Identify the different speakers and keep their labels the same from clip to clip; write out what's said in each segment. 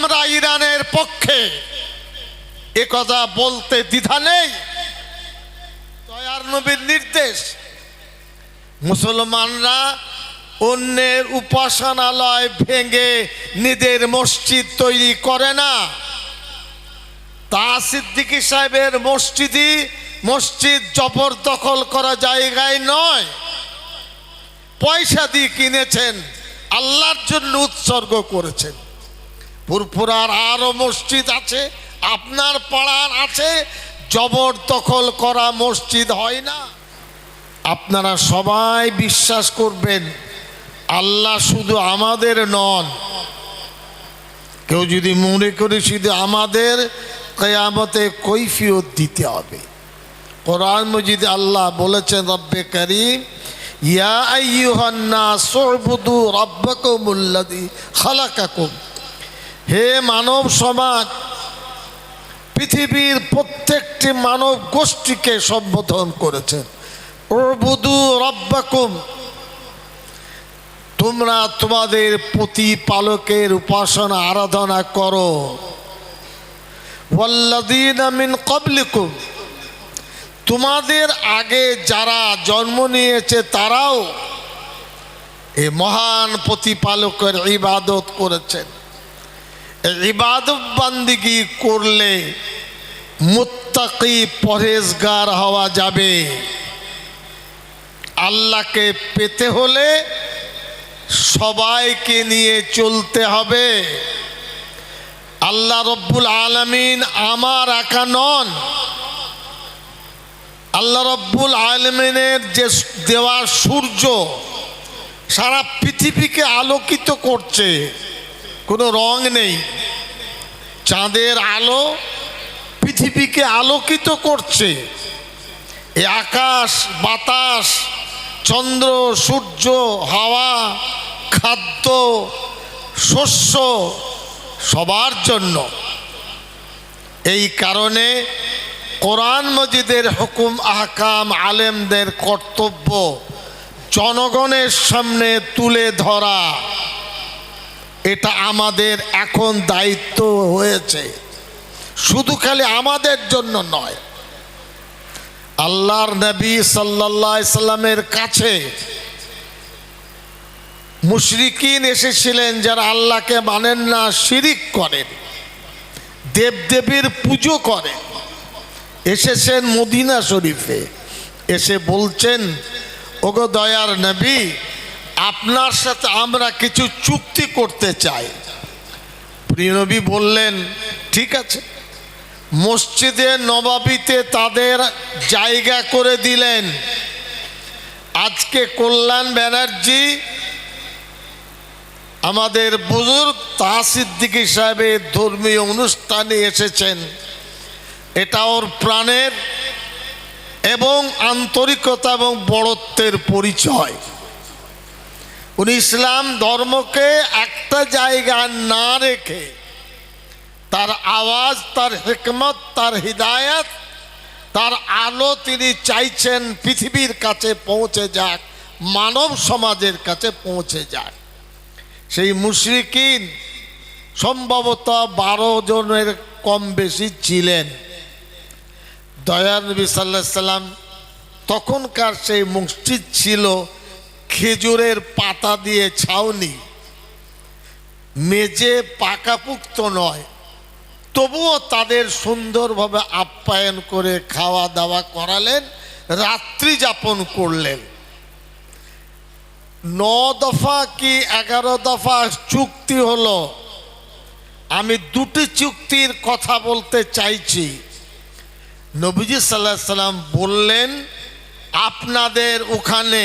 Speaker 1: আমরা ইরানের পক্ষে। এ কথা বলতে দ্বিধা নেই। নবীর নির্দেশ। মুসলমানরা অন্যের উপাসনালয় ভেঙে নিজের মসজিদ তৈরি করে না। তা সিদ্দিকী সাহেবের মসজিদই মসজিদ জবরদখল করা জায়গায় নয়। পয়সা দিয়ে কিনেছেন, আল্লাহর জন্য উৎসর্গ করেছেন। ফুরফুরার আরও মসজিদ আছে, আপনার পাড়ার আছে জবরদখল করা মসজিদ হয় না। আপনারা সবাই বিশ্বাস করবেন, আল্লাহ শুধু আমাদের নন। কেউ যদি মনে করে শুধু আমাদের কেয়ামতে কৈফিয়ত দিতে হবে। কোরআন মজিদে আল্লাহ বলেছেন, রব্বে করিম, ইয়া আইয়ুহান্না সরবুদু রব্বাকুমুল্লাযী খালাকাকুম। হে মানব সমাজ, পৃথিবীর প্রত্যেকটি মানব গোষ্ঠীকে সম্বোধন করেছেন ওবুদু রব্বাকুম, তোমরা তোমাদের প্রতিপালকের উপাসনা আরাধনা করো। মিন ক্বাবলিকুম, তোমাদের আগে যারা জন্ম নিয়েছে তারাও এই মহান প্রতিপালকের ইবাদত করেছেন। এই করলে মুত্তাকি পরেজগার হওয়া যাবে। আল্লাহকে পেতে হলে সবাইকে নিয়ে চলতে হবে। আল্লাহ রব্বুল আলমিন আমার একা নন। আল্লাহ রব্বুল আলমিনের যে দেওয়া সূর্য সারা পৃথিবীকে আলোকিত করছে। কোনো রং নেই। চাঁদের আলো পৃথিবীকে আলোকিত করছে। এ আকাশ, বাতাস, চন্দ্র, সূর্য, হাওয়া, খাদ্য, শস্য সবার জন্য। এই কারণে কোরআন মজিদের হুকুম, আহকাম, আলেমদের কর্তব্য জনগণের সামনে তুলে ধরা। এটা আমাদের এখন দায়িত্ব হয়েছে। শুধু খালি আমাদের জন্য নয়। আল্লাহর নবী সাল্লাহ সাল্লামের কাছে মুশরিকিন এসেছিলেন যারা আল্লাহকে মানেন না, শিরিক করেন, দেবদেবীর পুজো করেন। এসেছেন মদিনা শরীফে। এসে বলছেন, ওগো দয়ার নবী আপনার সাথে আমরা কিছু চুক্তি করতে চাই। প্রিয়নবী বললেন, ঠিক আছে। মসজিদে নবাবিতে তাদের জায়গা করে দিলেন। আজকে কল্যাণ ব্যানার্জি, আমাদের বুজুর্গ তাসিদ্দিকী সাহেবের ধর্মীয় অনুষ্ঠানে এসেছেন। এটা ওর প্রাণের এবং আন্তরিকতা এবং বড়ত্বের পরিচয়। উনি ইসলাম ধর্মকে একটা জায়গা না রেখে তার আওয়াজ, তার হেকমত, তার হৃদায়ত, তার আলো তিনি চাইছেন পৃথিবীর কাছে পৌঁছে যাক, মানব সমাজের কাছে পৌঁছে যাক। সেই মুশরিকিন সম্ভবত বারো জনের কম বেশি ছিলেন। দয়াল নবী সাল্লাহ সাল্লাম তখনকার সেই মসজিদ ছিল খেজুরের পাতা দিয়ে ছাউনি। মেজে পাকাপুক্ত নয়, তবুও তাদের সুন্দরভাবে আপ্যায়ন করে খাওয়া দাওয়া করালেন, রাত্রি যাপন করলেন। ন দফা কি এগারো দফা চুক্তি হলো? আমি দুটি চুক্তির কথা বলতে চাইছি। নবীজি সাল্লাহ সাল্লাম বললেন, আপনাদের ওখানে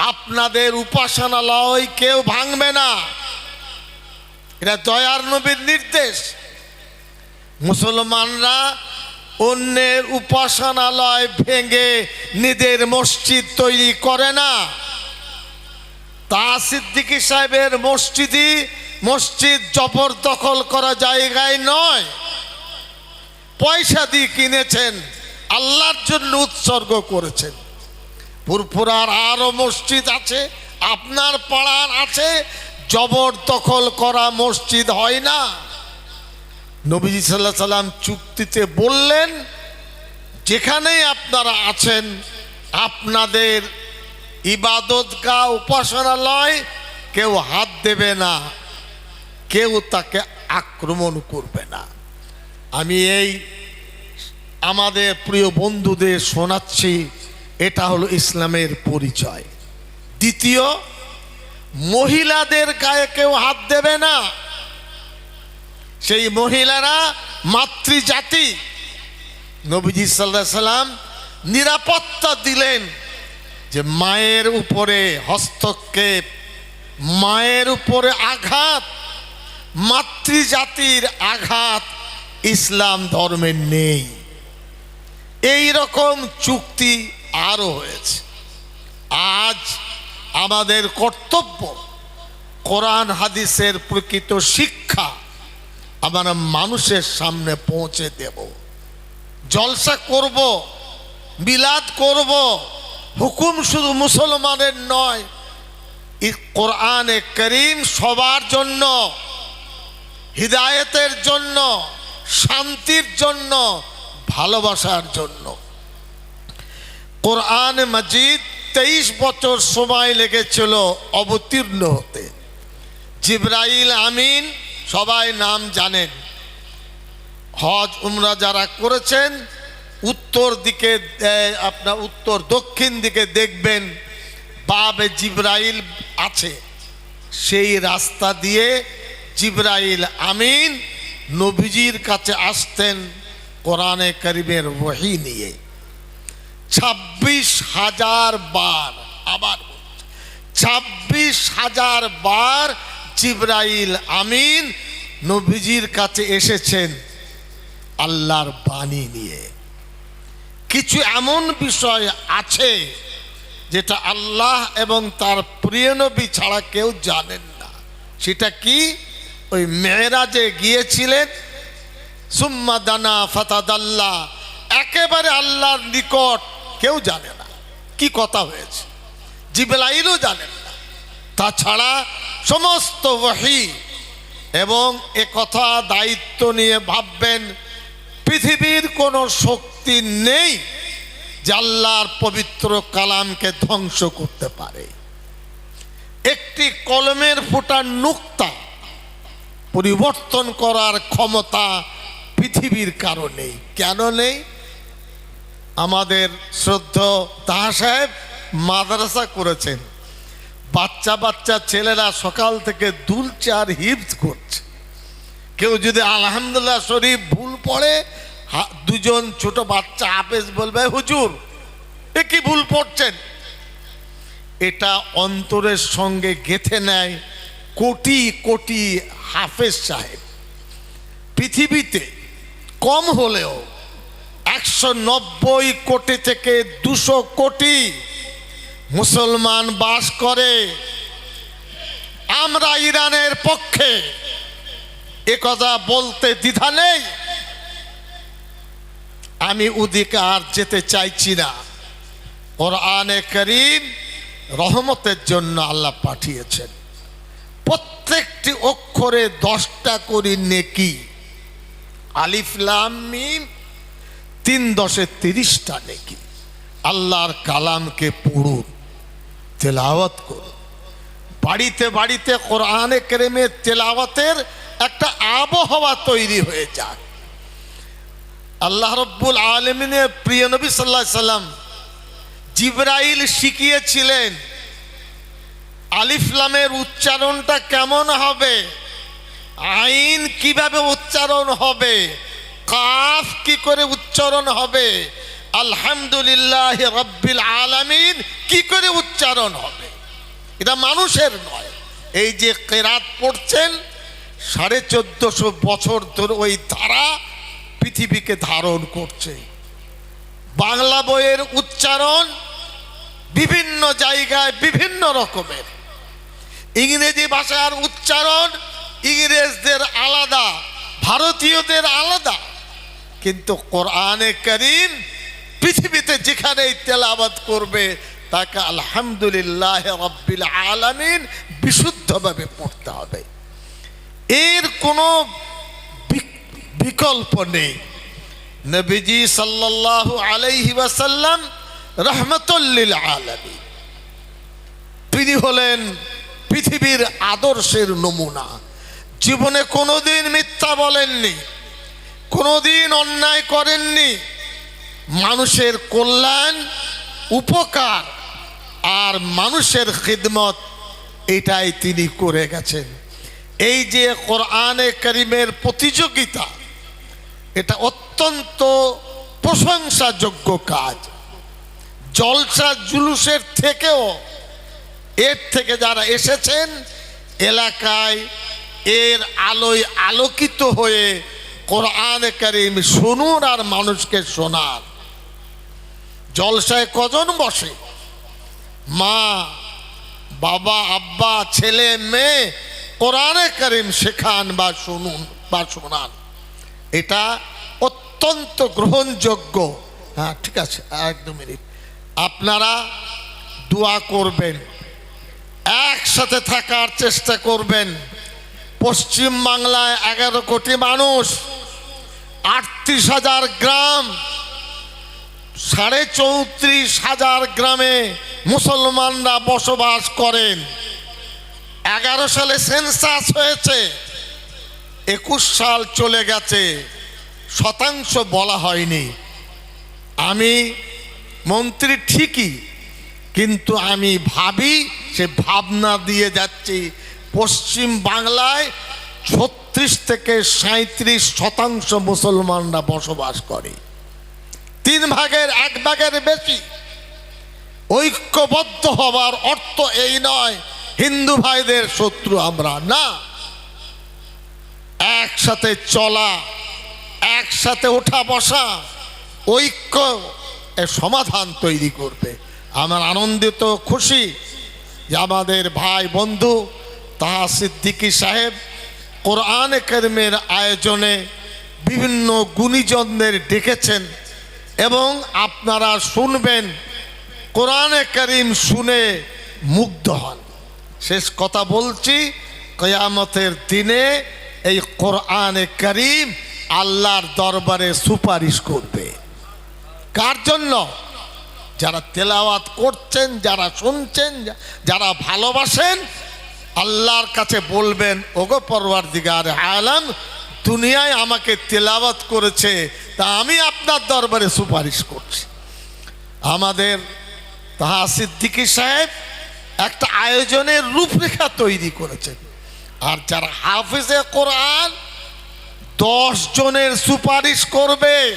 Speaker 1: আপনাদের উপাসনালয় কেউ ভাঙবে না। এটা দয়ার নবীর নির্দেশ। মুসলমানরা অন্যের উপাসনালয় ভেঙে নিজের মসজিদ তৈরি করে না। তা সিদ্দিকী সাহেবের মসজিদই মসজিদ জবরদখল করা জায়গায় নয়। পয়সা দিয়ে কিনেছেন, আল্লাহর জন্য উৎসর্গ করেছেন। ফুরফুরার আরও মসজিদ আছে, আপনার পাড়ার আছে জবরদখল করা মসজিদ হয় না। নবীজি সাল্লাহ সাল্লাম চুক্তিতে বললেন যেখানেই আপনারা আছেন, আপনাদের ইবাদতগা উপাসনালয় কেউ হাত দেবে না, কেউ তাকে আক্রমণ করবে না। আমি এই আমাদের প্রিয় বন্ধুদের শোনাচ্ছি এটা হলো ইসলামের পরিচয়। দ্বিতীয়, মহিলাদের গায়ে কেউ হাত দেবে না। সেই মহিলারা মাতৃজাতি। নবীজি সাল্লাহ সাল্লাম নিরাপত্তা দিলেন যে মায়ের উপরে হস্তক্ষেপ, মায়ের উপরে আঘাত, মাতৃজাতির আঘাত ইসলাম ধর্মের নেই। এই রকম চুক্তি আরও হয়েছে। আজ আমাদের কর্তব্য কোরআন হাদিসের প্রকৃত শিক্ষা আমরা মানুষের সামনে পৌঁছে দেব। জলসা করব বিলাদ করব, হুকুম শুধু মুসলমানের নয় কোরআনে করিম সবার জন্য, হৃদায়তের জন্য, শান্তির জন্য, ভালোবাসার জন্য। কোরআন মজিদ তেইশ বছর সময় লেগেছিল অবতীর্ণ হতে। জিব্রাইল আমিন সবাই নাম জানেন। হজ, উমরা যারা করেছেন, উত্তর দিকে আপনার উত্তর দক্ষিণ দিকে দেখবেন, বাবে জিব্রাইল আছে। সেই রাস্তা দিয়ে জিব্রাইল আমিন নবীজির কাছে আসতেন কোরআনে করিমের ওহি নিয়ে। ছাব্বিশ হাজার বার আবার ছাব্বিশ হাজার বার জিব্রাইল আমিন নবীজির কাছে এসেছেন আল্লাহর বাণী নিয়ে। কিছু এমন বিষয় আছে যেটা আল্লাহ এবং তার প্রিয় নবী ছাড়া কেউ জানেন না। সেটা কি? ওই মেয়েরাজে গিয়েছিলেন, সুম্মা দানা ফাতাদাল্লা, একেবারে আল্লাহর নিকট কেউ জানে না। কি কথা হয়েছে? জিবলাইলও জানেন না। তাছাড়া সমস্ত ওয়াহি এবং এ কথা দায়িত্ব নিয়ে ভাববেন, পৃথিবীর কোনো শক্তি নেই যে আল্লাহর পবিত্র কালামকে ধ্বংস করতে পারে। একটি কলমের ফোটার নুক্তা পরিবর্তন করার ক্ষমতা পৃথিবীর কারণে কেন নেই? আমাদের শ্রদ্ধ তাহা সাহেব মাদ্রাসা করেছেন। বাচ্চা বাচ্চা ছেলেরা সকাল থেকে দুলছে আর হিপস করছে। কেউ যদি আলহামদুল্লাহ শরীফ ভুল পড়ে দুজন ছোট বাচ্চা হাফেজ বলবে, হুজুর, এ কি ভুল পড়ছেন? এটা অন্তরের সঙ্গে গেথে নেয় কোটি কোটি হাফেজ সাহেব। পৃথিবীতে কম হলেও একশো নব্বই কোটি থেকে দুশো কোটি মুসলমান বাস করে। আমরা ইরানের পক্ষে কথা বলতে দ্বিধা নেই। আমি ওদিকে আর যেতে চাইছি না। কোরআনে করিম রহমতের জন্য আল্লাহ পাঠিয়েছেন। প্রত্যেকটি অক্ষরে দশটা করি নেকি। আলিফলাম মিম তিন দশে তিরিশটা নেকি। আল্লাহর কালামকে পড়ুন, তেলাওয়াত করুন। বাড়িতে বাড়িতে কোরআনে কেরেমের তেলাওয়াতের একটা আবহাওয়া তৈরি হয়ে যাক। আল্লাহ রব্বুল আলমিনের প্রিয় নবী সাল্লাহ সাল্লাম জিব্রাইল শিখিয়েছিলেন আলিফলামের উচ্চারণটা কেমন হবে? আইন কীভাবে উচ্চারণ হবে? কাফ কি করে উচ্চারণ হবে। আলহামদুলিল্লাহ রব্বিল আলামিন। কি করে উচ্চারণ হবে? এটা মানুষের নয়। এই যে কেরাত পড়ছেন, সাড়ে চোদ্দশো বছর ধরে ওই ধারা পৃথিবীকে ধারণ করছে। বাংলা বইয়ের উচ্চারণ বিভিন্ন জায়গায় বিভিন্ন রকমের। ইংরেজি ভাষার উচ্চারণ ইংরেজদের আলাদা, ভারতীয়দের আলাদা। কিন্তু কোরআনে করিম পৃথিবীতে যেখানেই তেলাবাদ করবে, তাকে আলহামদুলিল্লাহ রব্বিল আলামিন বিশুদ্ধভাবে পড়তে হবে। এর কোনো বিকল্প নেই। নবীজি সাল্লাল্লাহু আলাইহি ওয়াসাল্লাম রহমতুল্লিল আলমী তিনি হলেন পৃথিবীর আদর্শের নমুনা। জীবনে কোনোদিন মিথ্যা বলেননি। কোনোদিন অন্যায় করেননি। মানুষের কল্যাণ, উপকার আর মানুষের খিদমত, এটাই তিনি করে গেছেন। এই যে কোরআনে করিমের প্রতিযোগিতা, এটা অত্যন্ত প্রশংসাযোগ্য কাজ। জলসা জুলুসের থেকেও, এর থেকে যারা এসেছেন, এলাকায় এর আলোয় আলোকিত হয়ে কোরআন করিম শুনুন আর মানুষকে শোনান। জলসায় কজন বসে? মা, বাবা, আব্বা, ছেলে, মেয়ে, কোরআনে করিম শেখান বা শুনুন বা শোনান। এটা অত্যন্ত গ্রহণযোগ্য। হ্যাঁ ঠিক আছে এক দু মিনিট। আপনারা দোয়া করবেন, একসাথে থাকার চেষ্টা করবেন। পশ্চিম বাংলায় এগারো কোটি মানুষ আটত্রিশ হাজার গ্রাম, সাড়ে চৌত্রিশ হাজার গ্রামে মুসলমানরা বসবাস করেন। এগারো সালে সেন্সাস হয়েছে, একুশ সাল চলে গেছে, শতাংশ বলা হয়নি। আমি মন্ত্রী ঠিকই, কিন্তু আমি ভাবি, সে ভাবনা দিয়ে যাচ্ছি, পশ্চিম বাংলায় ছত্রিশ থেকে সাঁত্রিশ শতাংশ মুসলমানরা বসবাস করে। তিন ভাগের এক ভাগের বেশি। ঐক্যবদ্ধ হবার অর্থ এই নয়, হিন্দু ভাইদের শত্রু আমরা না। একসাথে চলা, একসাথে ওঠা বসা, ঐক্য সমাধান তৈরি করবে। আমার আনন্দিত, খুশি যে আমাদের ভাই বন্ধু তাহা সিদ্দিকী সাহেব কোরআন করিমের আয়োজনে বিভিন্ন গুণীজনদের ডেকেছেন এবং আপনারা শুনবেন, কোরআনে করিম শুনে মুগ্ধ হন। শেষ কথা বলছি, কয়ামতের দিনে এই কোরআনে করিম আল্লাহর দরবারে সুপারিশ করবে। কার জন্য? যারা তেলাওয়াত করছেন, যারা শুনছেন, যারা ভালোবাসেন আল্লাহর কাছে বলবেন, ওগো পরবার দিগার আলাম, দুনিয়ায় আমাকে তেলাওয়াত করেছে, তা আমি আপনার দরবারে সুপারিশ করছি। আমাদের তাহা সিদ্দিকী সাহেব একটা আয়োজনের রূপরেখা তৈরি করেছেন। আর যারা হাফিজে কোরআন দশ জনের সুপারিশ করবে,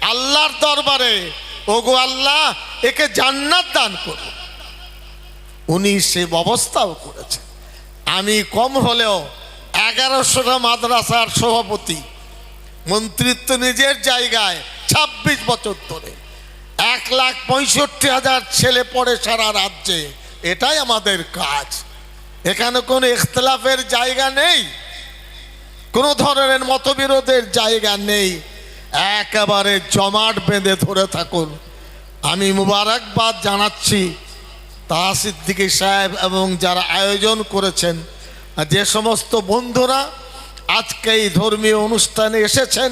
Speaker 1: আল্লাহর দরবারে, ওগো আল্লাহ, একে জান্নাত দান করো। উনি সে ব্যবস্থাও করেছেন। আমি কম হলেও এগারোশোটা মাদ্রাসার সভাপতি, মন্ত্রিত্ব নিজের জায়গায় ২৬ বছর ধরে। এক লাখ পঁয়ষট্টি হাজার ছেলে পড়ে সারা রাজ্যে। এটাই আমাদের কাজ। এখানে কোনো ইখতলাফের জায়গা নেই। কোনো ধরনের মতবিরোধের জায়গা নেই। একেবারে জমাট বেঁধে ধরে থাকুন। আমি মুবারকবাদ জানাচ্ছি। তাহা সিদ্দিকী সাহেব এবং যারা আয়োজন করেছেন, যে সমস্ত বন্ধুরা আজকে এই ধর্মীয় অনুষ্ঠানে এসেছেন,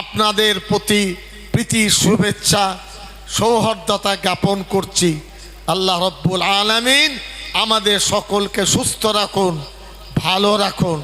Speaker 1: আপনাদের প্রতি প্রীতি, শুভেচ্ছা, সৌহার্দ্যতা জ্ঞাপন করছি। আল্লাহ রব্বুল আলামিন আমাদের সকলকে সুস্থ রাখুন, ভালো রাখুন।